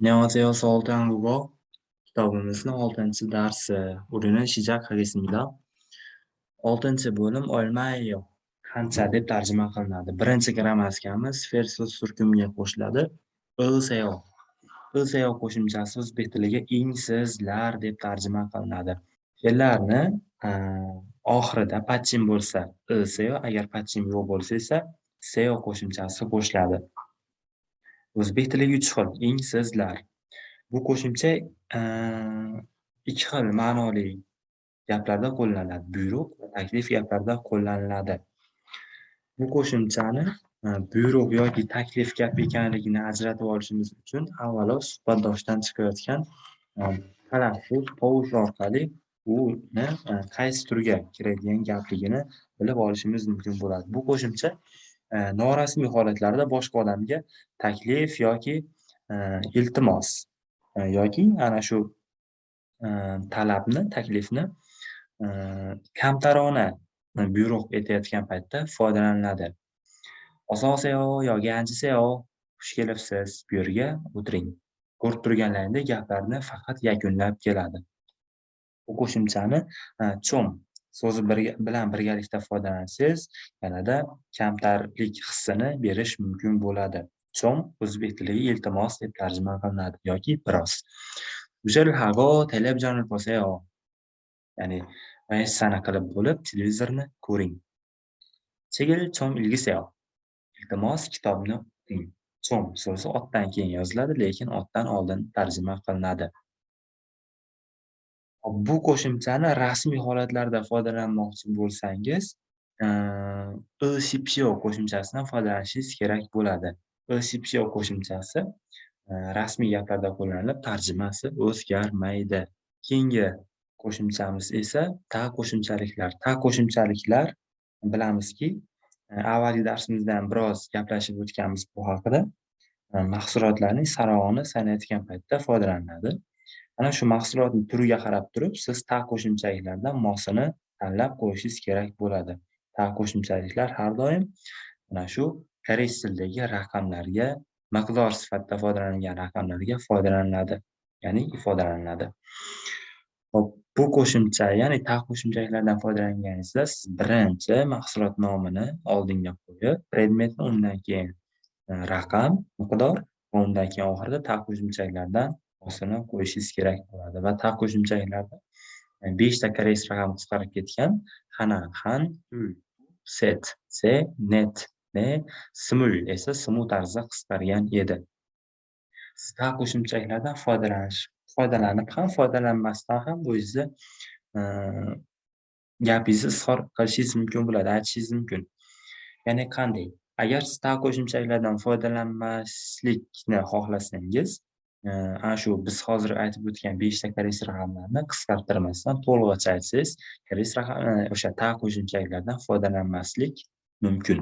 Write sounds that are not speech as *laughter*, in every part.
안녕하세요. 서울대 한국어 kitobimizni oltinchi darsi 우리는 시작하겠습니다. oltinchi bo'lim olmayo qancha deb tarjima qilinadi. Birinchi grammatikamiz fe'l so'z surkumiga qo'shiladi. O'seo. O'seo qo'shimchasi o'zbek tiliga ing sizlar deb tarjima qilinadi. Fe'llarni oxirida patchim bo'lsa o'seo, agar patchim yo'q bo'lsa esa seo qo'shimchasi qo'shiladi. O'zbek tiliga uch xil eng sizlar. Bu qo'shimcha e, ikki xil ma'noli gaplarda qo'llaniladi. Buyruq va taklif gaplarda qo'llaniladi. Bu qo'shimchani e, buyruq yoki taklif gap ekanligini ajratib olishimiz uchun avvalo suhbatdoshdan chiqayotgan e, talaffuz, tovush orqali uni qaysi turga kiradigan gapligini bilib olishimiz mumkin bo'ladi. Bu qo'shimcha E, norasmiy holatlarda boshqa odamga taklif yoki e, iltimos e, yoki ana shu talabni, taklifni kamtarona buyruq etayotgan paytda foydalaniladi. "Ososeyo" yoki "Anjiseyo" xush kelibsiz, bu yerga o'tiring. Ko'rib turganlaringdek gaplarni faqat yakunlab keladi. Bu qo'shimchani "chom" so'zi bilan birgalikda foydalansangiz yanada kamtarlik hissini berish mumkin bo'ladi. So'ng o'zbek tiliga iltimos deb tarjima qilinadi yoki biroz. Ya'ni sana qilib bo'lib televizorni ko'ring. Chegil chom iltimos kitobni o'qing. So'm so'zi otdan keyin yoziladi lekin otdan oldin tarjima qilinadi. Bu qo'shimchani rasmiy holatlarda foydalanmoqchi bo'lsangiz, "ошибся" qo'shimchasidan foydalanishingiz kerak bo'ladi. "ошибся" qo'shimchasi rasmiy gaplarda qo'llanilib, tarjimasi o'zgarmaydi. Keyingi qo'shimchamiz esa ta qo'shimchaliklar. Ta qo'shimchaliklar bilamizki, avvalgi darsimizda ham biroz gaplashib o'tganmiz bu haqida. Mahsulotlarning sarog'ini sanayotgan paytda foydalaniladi. Ana shu mahsulotni turiga qarab turib, siz ta qo'shimchaliklardan mosini tanlab qo'yishingiz kerak bo'ladi. Ta qo'shimchaliklar har doim mana shu koreys tilidagi raqamlarga, miqdor sifatida foydalanilgan raqamlarga foydalaniladi, ya'ni ifodalaniladi. Hop, bu qo'shimcha, ya'ni ta qo'shimchaliklardan foydalanganingizda siz birinchi mahsulot nomini oldinga qo'yib, predmetni undan keyin e, raqam, miqdor va undan keyin oxirida ta qo'shimchaliklardan mosini qo'yishingiz kerak bo'ladi va ta qo'shimchaliklarda beshta koreys raqami qisqarib ketgan xana, xan, ul, set, se, net, ne, smul esa smu tarzda qisqargan edi. Siz ta qo'shimchaliklardan foydalanish foydalanib ham, foydalanmasdan ham o'zingizni gapingizni izhor qilishingiz mumkin bo'ladi, aytishingiz mumkin. Ya'ni qanday? Agar siz ta qo'shimchaliklardan foydalanmaslikni xohlasangiz ana shu biz hozir aytib o'tgan beshta koreys raqamlarini qisqartirmasdan to'lig'icha aytsangiz koreys raqami o'sha ta qo'shimchaliklardan foydalanmaslik mumkin.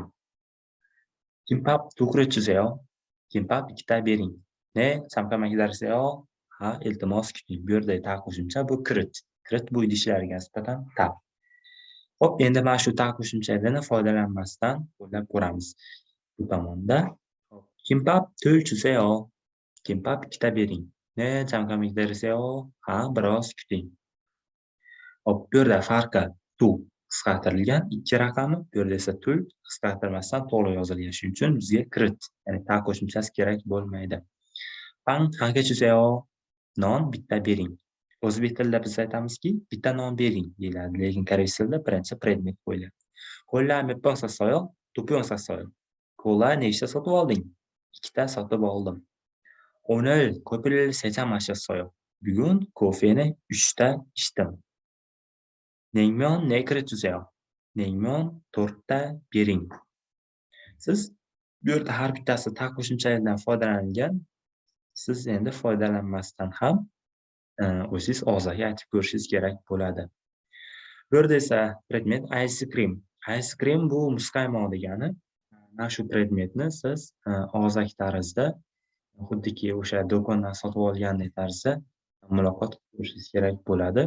kimpap to'g'ri chizayo. kimpap ikkita bering. Ne, samkama darsayo Ha, iltimos kuting. Bu yerda ta qo'shimcha bu kirit. Kirit bu idishlarga nisbatan ta. Xo'p, endi mana shu ta qo'shimchalardan foydalanmasdan qo'llab ko'ramiz. Bu tomonda kimpap to'l chizayo. Kimbap ikkita bering. Ne, chamkamik derisayo. Ha, biroz kuting. Hop, bu yerda farqi tu qisqartirilgan ikki raqami, bu yerda esa tul qisqartirmasdan to'liq yozilgan. Shuning uchun bizga kirit, ya'ni ta qo'shimchasi kerak bo'lmaydi. Pan qancha chizayo? Non bitta bering. O'zbek tilida biz aytamizki, bitta non bering deyiladi, lekin koreys tilida birinchi predmet qo'yiladi. Qo'llar 몇번 샀어요? 두 번 샀어요. Kola nechta sotib olding? Ikkita sotib oldim. 오늘 커피를 세 잔 마셨어요. Bugun kofeni 3ta ichdim. 냉면 4kg 주세요. 냉면 4ta bering. Siz bu yerda har bittasi ta qo'shimchalardan foydalangan. Siz endi foydalanmasdan ham o'zingiz og'zaki aytib ko'rishingiz kerak bo'ladi. Bu yerda esa predmet ice cream. Ice cream bu muzqaymoq degani. Mana shu predmetni siz og'zaki tarzda xuddiki o'sha do'kondan sotib olgandek tarzda muloqot qilishingiz kerak bo'ladi.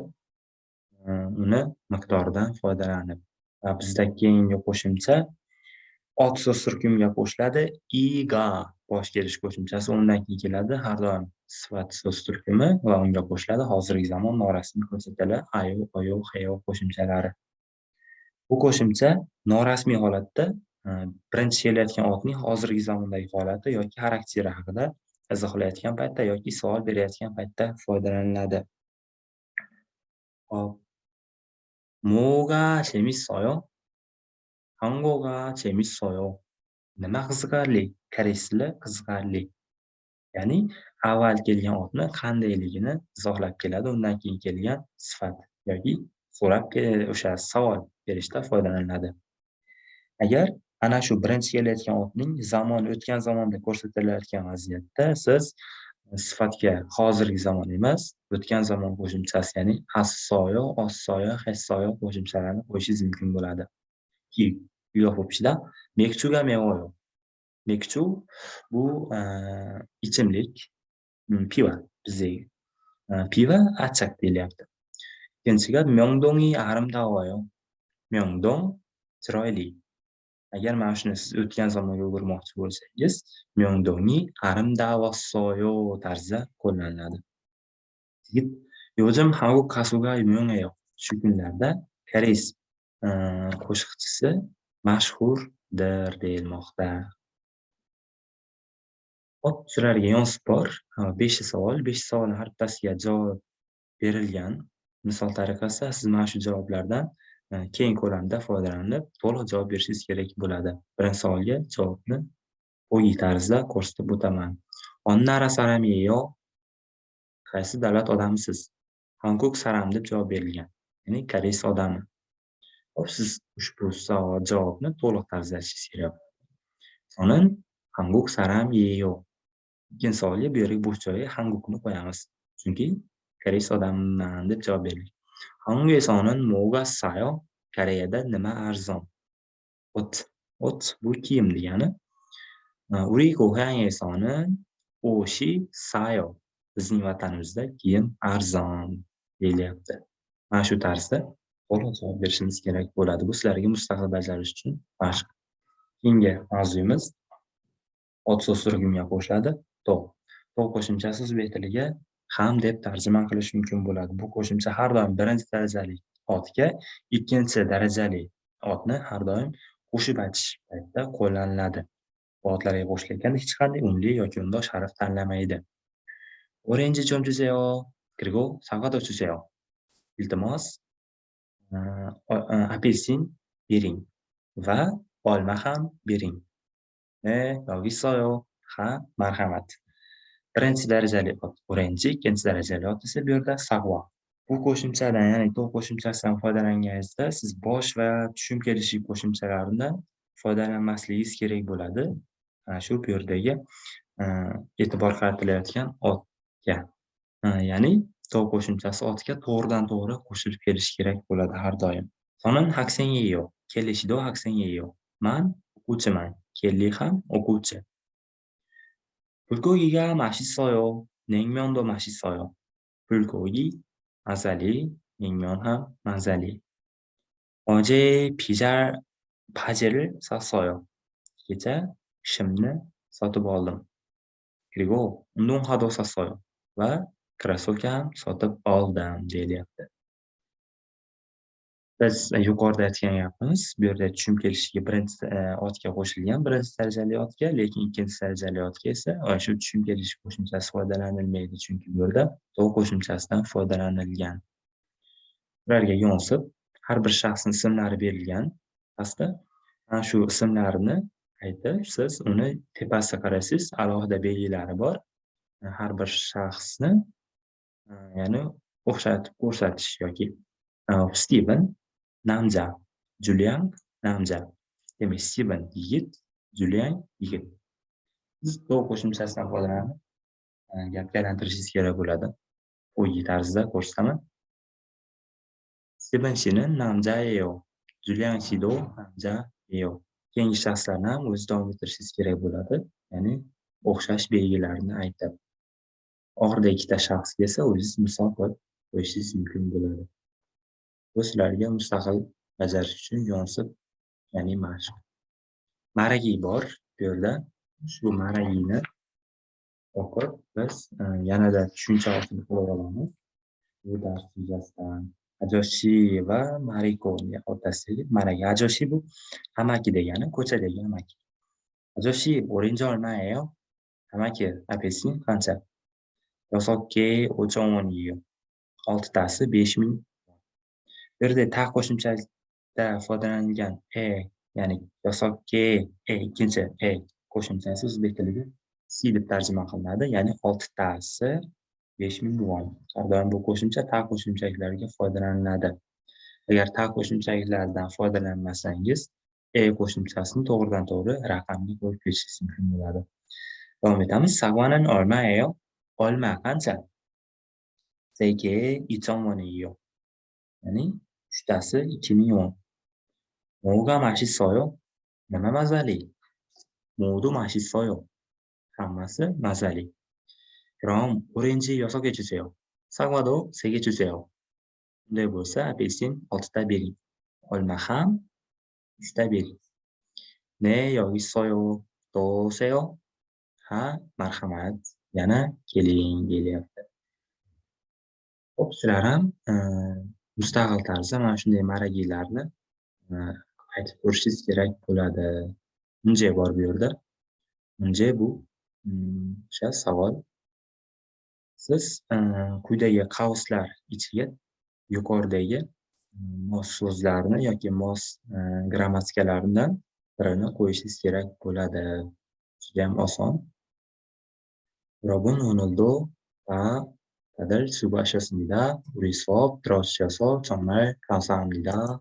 uni miqdoridan foydalanib. Va bizda keyingi qo'shimcha ot so'z turkumiga qo'shiladi iga bosh kelish qo'shimchasi undan keyin keladi har doim sifat so'z turkumi va unga qo'shiladi hozirgi zamon norasmiy ko'rsatmalar ayo oyo heyo qo'shimchalari bu qo'shimcha norasmiy holatda birinchi kelayotgan otning hozirgi zamondagi holati yoki xarakteri haqida izohlayotgan paytda yoki savol berayotgan paytda foydalaniladi hop 뭐가 재밌어요? 한국어가 재밌어요. Nima qiziqarli? Koreys tili qiziqarli. Ya'ni avval kelgan otni qandayligini izohlab keladi, undan keyin kelgan sifat yoki so'rab o'sha savol berishda foydalaniladi. Agar ana shu birinchi kelayotgan otning zamon o'tgan zamonda ko'rsatilayotgan vaziyatda siz e, sifatga hozirgi zamon emas o'tgan zamon qo'shimchasi ya'ni assoyo ossoyo hessoyo qo'shimchalarini qo'yishingiz mumkin bo'ladi. Mekchuga mevoyo mekchu bu e, ichimlik piva bizdagi. E, piva achak deyilyapti ikkinchiga myongdongi arim davoyo myongdong chiroyli. Agar mana shuni siz o'tgan zamonga o'girmoqchi bo'lsangiz, Myeongdong이 아름다웠어요 tarzida qo'llaniladi. Yigit 요즘 한국 가수가 유명해요. Shu kunlarda koreys qo'shiqchisi mashhurdir deyilmoqda. Hop, shularga yonsib bor. Beshta savol, beshta savolni har bittasiga javob berilgan. Misol tariqasida siz mana shu javoblardan keng ko'lamda foydalanib to'liq javob berishingiz kerak bo'ladi. Birinchi savolga javobni o'yi tarzda ko'rsatib o'taman. Onnara saramiyo qaysi davlat odamisiz? Hankuk saram deb javob berilgan ya'ni koreys odami. Hop siz ushbu savol javobni to'liq tarzda yozishingiz kerak so'nin hanguk saram yeyo ikkinchi savolga bu yerga bo'sh joyga hangukni qo'yamiz chunki koreys odamiman deb javob berilgan. Hangisonin mo'ga sayo, Koreyada nima arzon? Ot. Ot bu kiyim degani. Uri gohangisonin oshi sayo. Bizning vatanimizda kiyim arzon deyilyapti. Mana shu tarzda to'g'ri javob berishimiz kerak bo'ladi. Bu sizlarga mustaqil bajarish uchun mashq. Keyingi mavzuyimiz ot so'z qo'shiladi. To. To qo'shimchasi o'zbek tiliga ham deb tarjima qilish mumkin bo'ladi. Bu qo'shimcha har doim birinchi darajali otga ikkinchi darajali otni har doim qo'shib aytish paytida qo'llaniladi. Otlarga qo'shilganda hech qanday unli yoki undosh harf tanlamaydi. Iltimos *hesitation* e, apelsin bering va olma ham bering. E soyo ha marhamat. birinchi darajali ot o'rinchi ikkinchi darajali ot esa bu yerda sag'vo bu qo'shimchadan ya'ni to qo'shimchasidan foydalanganingizda siz bosh va tushum kelishi qo'shimchalaridan foydalanmasligingiz kerak bo'ladi. Ana shu bu yerdagi e'tibor qaratilayotgan otga ya'ni to qo'shimchasi otga to'g'ridan to'g'ri qo'shilib kelishi kerak bo'ladi har doim. Sonin haksenyeyo kelishido haksenyeyo man o'quvchiman kelli ham o'quvchi. 불고기가 맛있어요. 냉면도 맛있어요. 불고기 mazali, 냉면 ham mazali. 어제 비자 바지를 샀어요. shimni sotib oldim. 그리고 운동화도 샀어요. ham sotib oldim deyilyapti. Biz yuqorida aytganyapmiz bu yerda tushum kelishiga birinchi e, otga qo'shilgan birinchi darajali otga, lekin ikkinchi darajali otga esa ana shu tushum kelish qo'shimchasi foydalanilmaydi, chunki bu yerda to qo'shimchasidan foydalanilgan. Ularga yonsib, har bir shaxsni ismlari berilgan. Pastda ana shu ismlarni aytib, siz uni tepasiga qaraysiz, alohida belgilari bor. E, har bir shaxsni ya'ni o'xshatib ko'rsatish yoki Steven Namja. Julian Namja. Demak, Steven yigit, Julian yigit. Siz to qo'shimchasidan foydalanib, gapga aylantirishingiz kerak bo'ladi. O'yi tarzida ko'rsataman. Steven shini Namja Yeo. Julian Shido Namja Yeo. Keyingi shaxslarni ham o'z davom ettirishingiz kerak bo'ladi. Ya'ni o'xshash belgilarini aytib. Oxirida ikkita shaxsga esa o'zingiz misol qilib qo'yishingiz mumkin bo'ladi. Bu mustaqil bajarish uchun yonsib, ya'ni mashq. maragiy bor bu yerda. Ushbu maragiyni o'qib biz e, yanada tushuncha hosil qilib olamiz. Bu dars yuzasidan ajoshi va mariko o'rtasidagi maragi. ajoshi bu amaki degani, ko'chadagi amaki. ajoshi o'rinchi olma예요? amaki, apelsin qancha? Yosokki o'chon. Oltitasi besh ming. birda ta qo'shimchalarida foydalanilgan e ya'ni yosofke e ikkinchi e qo'shimchasi o'zbek tiliga si deb tarjima qilinadi ya'ni oltitasi besh ming won har doim bu qo'shimcha ta qo'shimchaliklariga foydalaniladi. Agar ta qo'shimchaliklaridan foydalanmasangiz e qo'shimchasini to'g'ridan to'g'ri raqamga qo'yib ketishingiz mumkin bo'ladi. Davom etamiz. Sagvanan olma ayol. Olma qancha? Seke ichon ya'ni 주다스 2010. 뭐가 맛있어요? 나나 마살리. 모두 맛있어요. 하마스 마살리. 그럼 오렌지 6개 주세요. 사과도 3개 주세요. 레보사 아베신 어트다베리. 얼마함? 스타베리. 네, 여기 있어요. 또 오세요. 하, 마르하맛. yana keling deyapti. mustaqil tarzda mana shunday maragilarni e, aytib ko'rishingiz kerak bo'ladi. Unja bor bu yerda. Unja bu mm, o'sha savol. Siz e, quyidagi qavslar ichiga yuqoridagi mm, mos so'zlarni yoki mos e, grammatikalardan birini qo'yishingiz kerak bo'ladi. Judayam oson. Robun o'nildo va 다들 수고하셨습니다. 우리 수업 들어주셔서 정말 감사합니다.